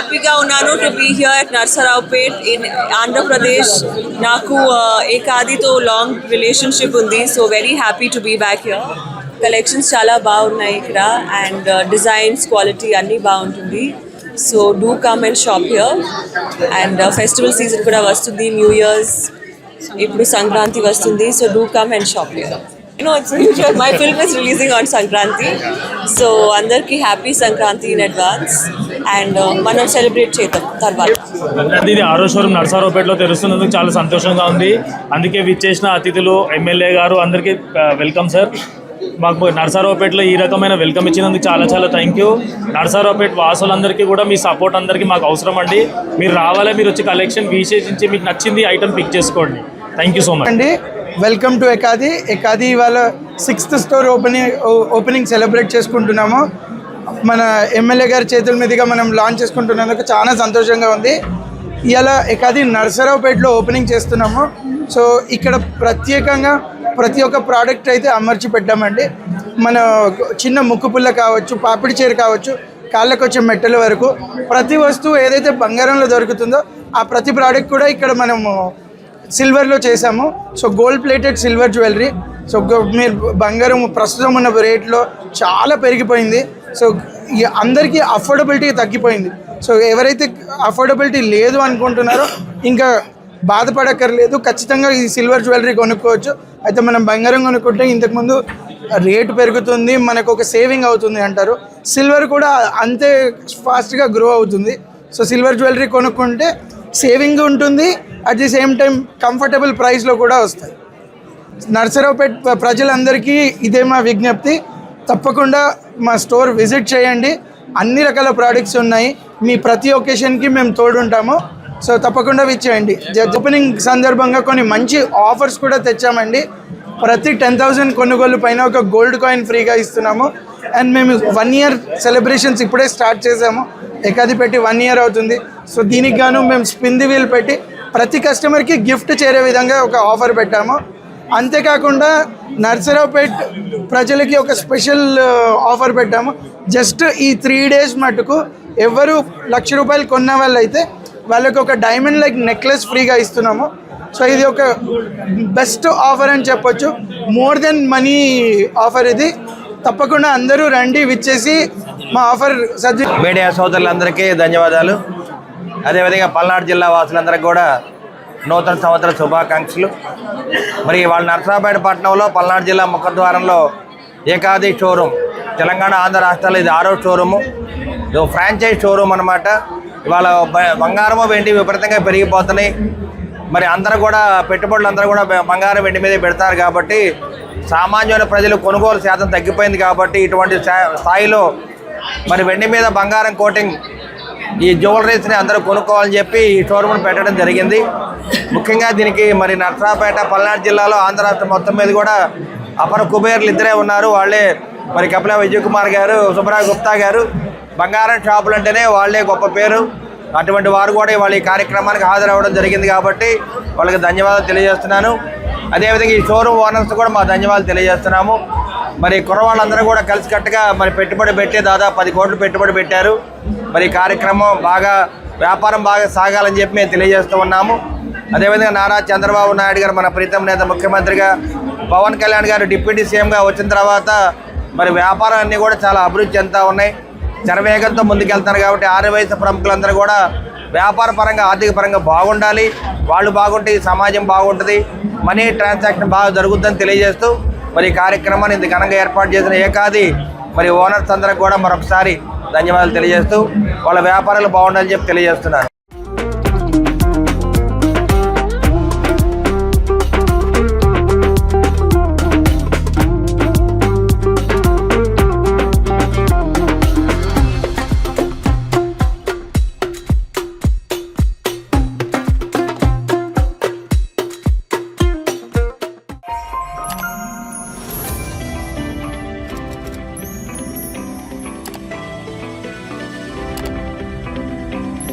హ్యాపీగా ఉన్నాను to be here at Narasaraopet in Andhra Pradesh నాకు ఏకాదితో లాంగ్ రిలేషన్షిప్ ఉంది so very happy to be back here collections చాలా బాగున్నాయి ఇక్కడ అండ్ డిజైన్స్ క్వాలిటీ అన్నీ బాగుంటుంది. So do come and shop here and festival season కూడా వస్తుంది న్యూ ఇయర్స్ ఇప్పుడు సంక్రాంతి వస్తుంది so do come and shop here you know it's my film is releasing on Sankranti. So అందరికీ happy Sankranti in advance and మనం celebrate చేద్దాం తర్వాత. ఇది ఆరో షోరూమ్ నర్సారావుపేటలో తెరుస్తున్నందుకు చాలా సంతోషంగా ఉంది. అందుకే విచ్చేసిన అతిథులు ఎమ్మెల్యే గారు అందరికీ వెల్కమ్ సార్. మాకు నర్సారావుపేటలో ఈ రకమైన వెల్కమ్ ఇచ్చినందుకు చాలా చాలా థ్యాంక్ యూ. నర్సారావుపేట వాసులందరికీ కూడా మీ సపోర్ట్ అందరికీ మాకు అవసరం అండి. మీరు రావాలి మీరు వచ్చి కలెక్షన్ విశేషించి మీకు నచ్చింది ఐటమ్ పిక్ చేసుకోండి. థ్యాంక్ యూ సో మచ్ అండి వెల్కమ్ టు ఎకాది ఎకాది ఇవాళ sixth store opening opening celebrate చేసుకుంటున్నాము. మన ఎమ్మెల్యే గారి చేతుల మీదుగా మనం లాంచ్ చేసుకుంటున్నందుకు చాలా సంతోషంగా ఉంది. ఇలా ఎకాది నర్సరావుపేటలో ఓపెనింగ్ చేస్తున్నాము. సో ఇక్కడ ప్రత్యేకంగా ప్రతి ఒక్క ప్రోడక్ట్ అయితే అమర్చి పెట్టామండి. మన చిన్న ముక్కు పుల్ల కావచ్చు పాపిడి చీర కావచ్చు కాళ్ళకు వచ్చే మెట్టల వరకు ప్రతి వస్తువు ఏదైతే బంగారంలో దొరుకుతుందో ఆ ప్రతి ప్రోడక్ట్ కూడా ఇక్కడ మనము సిల్వర్లో చేసాము so gold plated silver jewellery so మీరు బంగారం ప్రస్తుతం ఉన్న రేట్లో చాలా పెరిగిపోయింది. సో అందరికీ అఫోర్డబిలిటీ తగ్గిపోయింది. సో ఎవరైతే అఫోర్డబిలిటీ లేదు అనుకుంటున్నారో ఇంకా బాధపడక్కర్లేదు. ఖచ్చితంగా ఈ సిల్వర్ జ్యువెలరీ కొనుక్కోవచ్చు. అయితే మనం బంగారం కొనుక్కుంటే ఇంతకుముందు రేటు పెరుగుతుంది మనకు ఒక సేవింగ్ అవుతుంది అంటారు. సిల్వర్ కూడా అంతే ఫాస్ట్గా గ్రో అవుతుంది. సో సిల్వర్ జ్యువెలరీ కొనుక్కుంటే సేవింగ్ ఉంటుంది at the same time comfortable ప్రైస్లో కూడా వస్తాయి. నర్సరావుపేట ప్రజలందరికీ ఇదే మా విజ్ఞప్తి. తప్పకుండా మా స్టోర్ విజిట్ చేయండి. అన్ని రకాల ప్రోడక్ట్స్ ఉన్నాయి. మీ ప్రతి ఒకేషన్కి మేము తోడుంటాము. సో తప్పకుండా విచ్చేయండి ఓపెనింగ్ సందర్భంగా కొన్ని మంచి ఆఫర్స్ కూడా తెచ్చామండి. ప్రతి టెన్ థౌజండ్ కొనుగోలు పైన ఒక గోల్డ్ కాయిన్ ఫ్రీగా ఇస్తున్నాము. అండ్ మేము వన్ ఇయర్ సెలబ్రేషన్స్ ఇప్పుడే స్టార్ట్ చేసాము ఏకాది పెట్టి వన్ ఇయర్ అవుతుంది. సో దీనికి గాను మేము స్పింది వీల్ పెట్టి ప్రతి కస్టమర్కి గిఫ్ట్ చేరే విధంగా ఒక ఆఫర్ పెట్టాము. అంతేకాకుండా నర్సరావుపేట్ ప్రజలకి ఒక స్పెషల్ ఆఫర్ పెట్టాము. జస్ట్ ఈ త్రీ డేస్ మటుకు ఎవరు లక్ష రూపాయలు కొన్న వాళ్ళైతే వాళ్ళకి ఒక డైమండ్ లైక్ నెక్లెస్ ఫ్రీగా ఇస్తున్నాము. సో ఇది ఒక బెస్ట్ ఆఫర్ అని చెప్పొచ్చు. మోర్ దెన్ మనీ ఆఫర్ ఇది. తప్పకుండా అందరూ రండి విచ్చేసి మా ఆఫర్ సర్జీ మీడియా సోదరులందరికీ ధన్యవాదాలు. అదేవిధంగా పల్నాడు జిల్లా వాసులందరికీ కూడా నూతన సంవత్సర శుభాకాంక్షలు. మరి వాళ్ళ నర్సరాపేట పట్టణంలో పల్నాడు జిల్లా ముఖద్వారంలో ఏకాది షోరూమ్ తెలంగాణ ఆంధ్ర రాష్ట్రాల్లో ఇది ఆరో షోరూము. ఇది ఫ్రాంచైజ్ షోరూమ్ అనమాట ఇవాళ బ- బంగారము వెండి విపరీతంగా పెరిగిపోతున్నాయి. మరి అందరూ కూడా పెట్టుబడులు అందరూ కూడా బంగారం వెండి మీదే పెడతారు కాబట్టి సామాన్యుల ప్రజలు కొనుగోలు శాతం తగ్గిపోయింది కాబట్టి ఇటువంటి స్థాయిలో మరి వెండి మీద బంగారం కోటింగ్ ఈ జ్యువెలరీస్ని అందరూ కొనుక్కోవాలని చెప్పి ఈ షోరూమ్ను పెట్టడం జరిగింది. ముఖ్యంగా దీనికి మరి నర్సరాపేట పల్నాడు జిల్లాలో ఆంధ్ర రాష్ట్రం మొత్తం మీద కూడా అపర కుబేర్లు ఇద్దరే ఉన్నారు. వాళ్ళే మరి కపిల విజయ్ కుమార్ గారు సుబ్రా గుప్తా గారు. బంగారం షాపులు అంటేనే వాళ్ళే గొప్ప పేరు. అటువంటి వారు కూడా వాళ్ళ ఈ కార్యక్రమానికి హాజరవ్వడం జరిగింది కాబట్టి వాళ్ళకి ధన్యవాదాలు తెలియజేస్తున్నాను. అదేవిధంగా ఈ షోరూమ్ ఓనర్స్ కూడా మా ధన్యవాదాలు తెలియజేస్తున్నాము. మరి కుర్రవాళ్ళందరూ కూడా కలిసికట్టుగా మరి పెట్టుబడి పెట్టి దాదాపు పది కోట్లు పెట్టుబడి పెట్టారు. మరి కార్యక్రమం బాగా వ్యాపారం బాగా సాగాలని చెప్పి మేము తెలియజేస్తూ ఉన్నాము. అదేవిధంగా నారా చంద్రబాబు నాయుడు గారు మన ప్రీతం నేత ముఖ్యమంత్రిగా పవన్ కళ్యాణ్ గారు డిప్యూటీ సీఎంగా వచ్చిన తర్వాత మరి వ్యాపారం అన్నీ కూడా చాలా అభివృద్ధి చెందుతూ ఉన్నాయి. శరవేగంతో ముందుకెళ్తారు కాబట్టి ఆరు వయసు ప్రముఖులందరూ కూడా వ్యాపార పరంగా ఆర్థిక పరంగా బాగుండాలి. వాళ్ళు బాగుంటే ఈ సమాజం బాగుంటుంది. మనీ ట్రాన్సాక్షన్ బాగా జరుగుతుందని తెలియజేస్తూ మరి కార్యక్రమాన్ని ఇంత ఘనంగా ఏర్పాటు చేసిన ఏకాది మరి ఓనర్స్ అందరికి కూడా మరొకసారి ధన్యవాదాలు తెలియజేస్తూ వాళ్ళ వ్యాపారాలు బాగుండాలని చెప్పి తెలియజేస్తున్నాను.